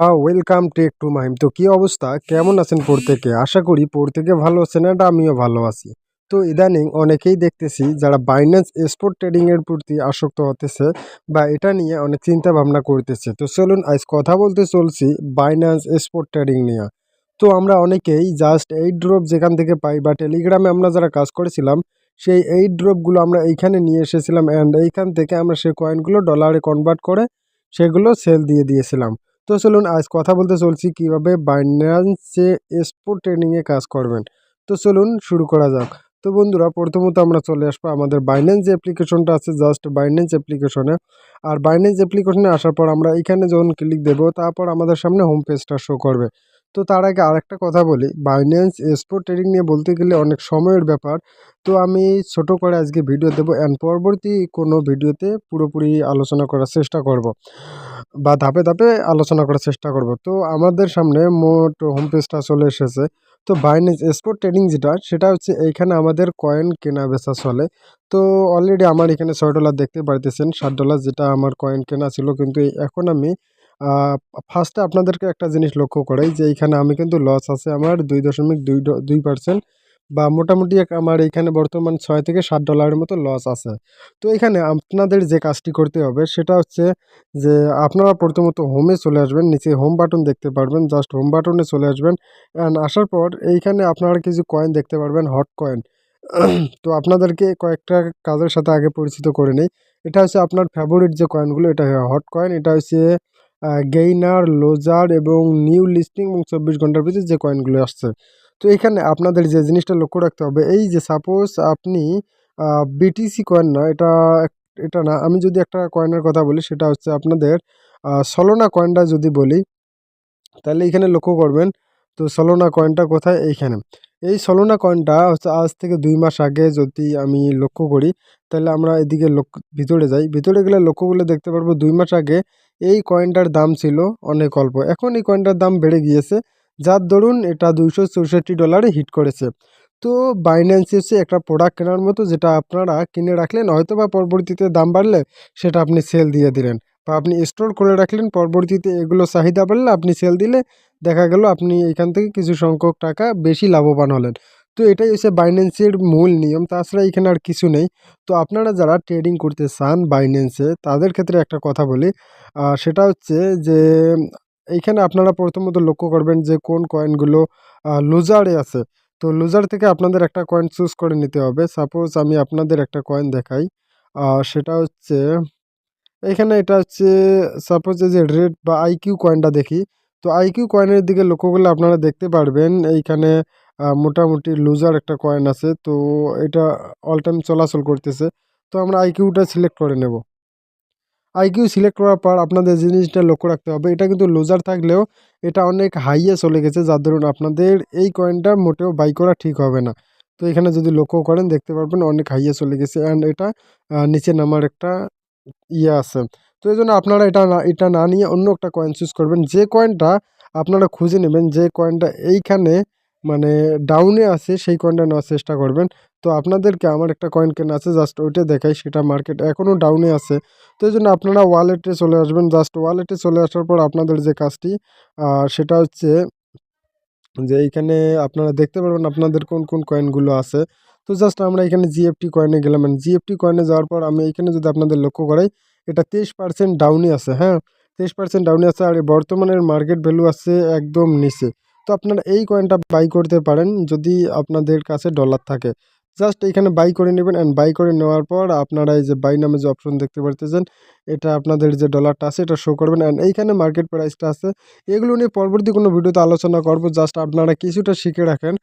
Welcome take to Mahim. তো কী অবস্থা? কেমন আছেন প্রত্যেকে? আশা করি প্রত্যেকে ভালো আছেন আর আমিও ভালো আছি। তো ইদানিং অনেকেই দেখতেছি যারা বাইন্যান্স স্পোর্ট ট্রেডিংয়ের প্রতি আসক্ত হতেছে বা এটা নিয়ে অনেক চিন্তা ভাবনা করতেছে। তো চলুন আজ কথা বলতে চলছি বাইন্যান্স স্পোর্ট ট্রেডিং নিয়ে। তো আমরা অনেকেই জাস্ট এই ড্রপ যেখান থেকে পাই বা টেলিগ্রামে আমরা যারা কাজ করেছিলাম, সেই এই ড্রপগুলো আমরা এইখানে নিয়ে এসেছিলাম অ্যান্ড এইখান থেকে আমরা সেই কয়েনগুলো ডলারে কনভার্ট করে সেগুলো সেল দিয়ে দিয়েছিলাম। তো চলুন আজ কথা বলতে চলছি কীভাবে বাইন্যান্সে স্পোর্ট ট্রেডিংয়ে কাজ করবেন। তো চলুন শুরু করা যাক। তো বন্ধুরা, প্রথমত আমরা চলে আসব আমাদের বাইন্যান্স যে অ্যাপ্লিকেশনটা আছে জাস্ট বাইন্যান্স অ্যাপ্লিকেশনে আর বাইন্যান্স অ্যাপ্লিকেশনে আসার পর আমরা এখানে যখন ক্লিক দেবো, তারপর আমাদের সামনে হোম পেজটা শো করবে। তো তার আগে আরেকটা কথা বলি বাইন্যান্স স্পোর্ট ট্রেডিং নিয়ে বলতে গেলে অনেক সময়ের ব্যাপার। তো আমি ছোট করে আজকে ভিডিও দেবো অ্যান্ড পরবর্তী কোনো ভিডিওতে পুরোপুরি আলোচনা করার চেষ্টা করব। বা ধাপে ধাপে আলোচনা করার চেষ্টা করব। তো আমাদের সামনে মোট হোম পেজটা চলে এসেছে। তো বাইন্যান্স স্পোর্ট ট্রেডিং যেটা, সেটা হচ্ছে এইখানে আমাদের কয়েন কেনা বেচা চলে। তো অলরেডি আমার এখানে ছয় ডলার দেখতে পারতেছেন ষাট ডলার যেটা আমার কয়েন কেনা ছিল। কিন্তু এখন আমি ফার্স্টে আপনাদেরকে একটা জিনিস লক্ষ্য করাই যে এইখানে আমি কিন্তু লস আছে আমার দুই দশমিক দুই দুই পার্সেন্ট বা মোটামুটি আমার এইখানে বর্তমান ছয় থেকে সাত ডলারের মতো লস আছে। তো এখানে আপনাদের যে কাজটি করতে হবে সেটা হচ্ছে যে আপনারা প্রথমত হোমে চলে আসবেন, নিচে হোম বাটন দেখতে পারবেন জাস্ট হোম বাটনে চলে আসবেন। অ্যান্ড আসার পর এইখানে আপনারা কিছু কয়েন দেখতে পারবেন হট কয়েন তো আপনাদেরকে কয়েকটা কাজের সাথে আগে পরিচিত করে নেই। এটা হচ্ছে আপনার ফেভারিট যে কয়েনগুলো এটা হট কয়েন এটা হচ্ছে গেইনার লোজার এবং নিউ লিস্টিং এবং চব্বিশ ঘণ্টার ভিতরে যে কয়েনগুলো আসছে। তো এখানে আপনাদের যে জিনিসটা লক্ষ্য রাখতে হবে, এই যে সাপোজ আপনি বিটিসি কয়েন না, এটা এটা না, আমি যদি একটা কয়েনের কথা বলি, সেটা হচ্ছে আপনাদের সলোনা কয়েনটা যদি বলি, তাহলে এখানে লক্ষ্য করবেন, তো সলোনা কয়েনটা কোথায়? এইখানে। এই সলোনা কয়েনটা হচ্ছে আজ থেকে দুই মাস আগে যদি আমি লক্ষ্য করি, তাহলে আমরা এদিকে ভিতরে যাই। ভিতরে গেলে লক্ষ্য করলে দেখতে পারব দুই মাস আগে এই কয়েনটার দাম ছিল অনেক অল্প। এখন এই কয়েনটার দাম বেড়ে গিয়েছে। যার দরুন এটা দুইশো চৌষট্টি ডলারে হিট করেছে। তো বাইন্যান্স হচ্ছে একটা প্রোডাক্ট কেনার মতো যেটা আপনারা কিনে রাখলেন হয়তো বা পরবর্তীতে দাম বাড়লে সেটা আপনি সেল দিয়ে দিলেন বা আপনি স্টোর করে রাখলেন, পরবর্তীতে এগুলো চাহিদা বাড়লে আপনি সেল দিলে দেখা গেল আপনি এখান থেকে কিছু সংখ্যক টাকা বেশি লাভবান হলেন। তো এটাই হচ্ছে বাইন্যান্সের মূল নিয়ম, তাছাড়া এখানে আর কিছু নেই। তো আপনারা যারা ট্রেডিং করতে চান বাইন্যান্সে তাদের ক্ষেত্রে একটা কথা বলি সেটা হচ্ছে যে এইখানে আপনারা প্রথমত লক্ষ্য করবেন যে কোন কয়েনগুলো লুজারে আছে। তো লুজার থেকে আপনাদের একটা কয়েন চুজ করে নিতে হবে। সাপোজ আমি আপনাদের একটা কয়েন দেখাই। সেটা হচ্ছে, এখানে এটা হচ্ছে সাপোজ যে রেড বা আইকিউ কয়েনটা দেখি। তো আইকিউ কয়েনের দিকে লক্ষ্য করলে আপনারা দেখতে পারবেন, এইখানে মোটামুটি লুজার একটা কয়েন আছে। তো এটা অল টাইম চলাচল করতেছে। তো আমরা আইকিউটা সিলেক্ট করে নেব। আইকিউ সিলেক্ট করার পর আপনাদের জিনিসটা লক্ষ্য রাখতে হবে। এটা কিন্তু লুজার থাকলেও এটা অনেক হাইয়ে চলে গেছে। যার ধরুন আপনাদের এই কয়েনটা মোটেও বাই করা ঠিক হবে না। তো এখানে যদি লক্ষ্য করেন, দেখতে পারবেন অনেক হাইয়ে চলে গেছে অ্যান্ড এটা নিচে নামার একটা ইয়ে আছে। তো এই জন্য আপনারা এটা না এটা না নিয়ে অন্য একটা কয়েন চুজ করবেন। যে কয়েনটা আপনারা খুঁজে নেবেন, যে কয়েনটা এইখানে মানে ডাউনে আছে, সেই কয়েনটা নেওয়ার চেষ্টা করবেন। তো আপনাদেরকে আমার একটা কয়েন কেনা আছে জাস্ট ওইটা দেখাই, সেটা মার্কেট এখনও ডাউনে আছে। তো এই জন্য আপনারা ওয়ালেটে চলে আসবেন জাস্ট ওয়ালেটে চলে আসার পর আপনাদের যে কাজটি সেটা হচ্ছে যে এইখানে আপনারা দেখতে পারবেন আপনাদের কোন কোন কয়েনগুলো আছে। তো জাস্ট আমরা এখানে জিএফটি কয়েনে গেলাম। মানে জিএফটি কয়েনে যাওয়ার পর আমি এখানে যদি আপনাদের লক্ষ্য করাই, এটা তেইশ পার্সেন্ট ডাউনে আছে হ্যাঁ? তেইশ পার্সেন্ট ডাউনে আছে আর বর্তমানের মার্কেট ভ্যালু আছে একদম নিচে। তো আপনারা এই কয়েনটা বাই করতে পারেন যদি আপনাদের কাছে ডলার থাকে। জাস্ট এখানে বাই করে নেবেন অ্যান্ড বাই করে নেওয়ার পর আপনারা এই যে বাই নামে যে অপশন দেখতে পারতেছেন, এটা আপনাদের যে ডলারটা আছে, এটা শো করবেন অ্যান্ড এইখানে মার্কেট প্রাইসটা আছে। এগুলো নিয়ে পরবর্তী কোনো ভিডিওতে আলোচনা করব জাস্ট আপনারা কিছুটা শিখে রাখেন।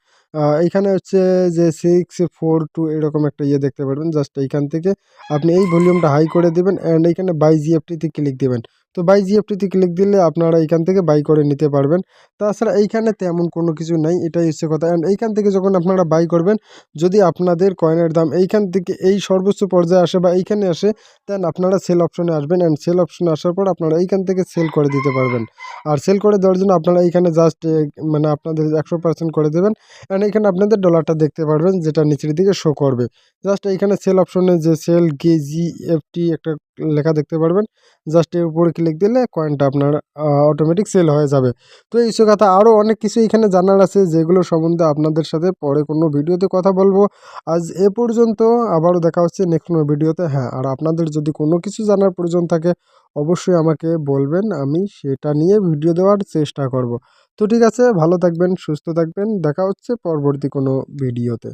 এইখানে হচ্ছে যে সিক্স ফোর টু এরকম একটা ইয়ে দেখতে পারবেন। জাস্ট এইখান থেকে আপনি এই ভলিউমটা হাই করে দেবেন অ্যান্ড এইখানে বাই জিএফটিতে ক্লিক দেবেন। তো বাই জিএফটিতে ক্লিক দিলে আপনারা এইখান থেকে বাই করে নিতে পারবেন। তাছাড়া এইখানে তেমন কোনো কিছু নাই, এটাই হচ্ছে কথা। অ্যান্ড এইখান থেকে যখন আপনারা বাই করবেন, যদি আপনাদের কয়েনের দাম এইখান থেকে এই সর্বোচ্চ পর্যায়ে আসে বা এইখানে আসে দেন আপনারা সেল অপশনে আসবেন। অ্যান্ড সেল অপশনে আসার পর আপনারা এইখান থেকে সেল করে দিতে পারবেন। আর সেল করে দেওয়ার জন্য আপনারা এইখানে জাস্ট মানে আপনাদের একশো পার্সেন্ট করে দেবেন। অ্যান্ড এইখানে আপনাদের ডলারটা দেখতে পারবেন, যেটা নিচের দিকে শো করবে। জাস্ট এইখানে সেল অপশনে যে সেল কেজি এফটি একটা লেখা দেখতে পারবেন। জাস্ট এর উপরে ক্লিক দিলে কয়েনটা আপনার অটোমেটিক সেল হয়ে যাবে। তো এই সব কথা আরও অনেক কিছু এখানে জানার আছে, যেগুলো সম্বন্ধে আপনাদের সাথে পরে কোনো ভিডিওতে কথা বলব। আজ এ পর্যন্ত, আবারও দেখা হচ্ছে নেক্সট কোনো ভিডিওতে। হ্যাঁ আর আপনাদের যদি কোনো কিছু জানার প্রয়োজন থাকে, অবশ্যই আমাকে বলবেন, আমি সেটা নিয়ে ভিডিও দেওয়ার চেষ্টা করব। তো ঠিক আছে, ভালো থাকবেন, সুস্থ থাকবেন, দেখা হচ্ছে পরবর্তী কোনো ভিডিওতে।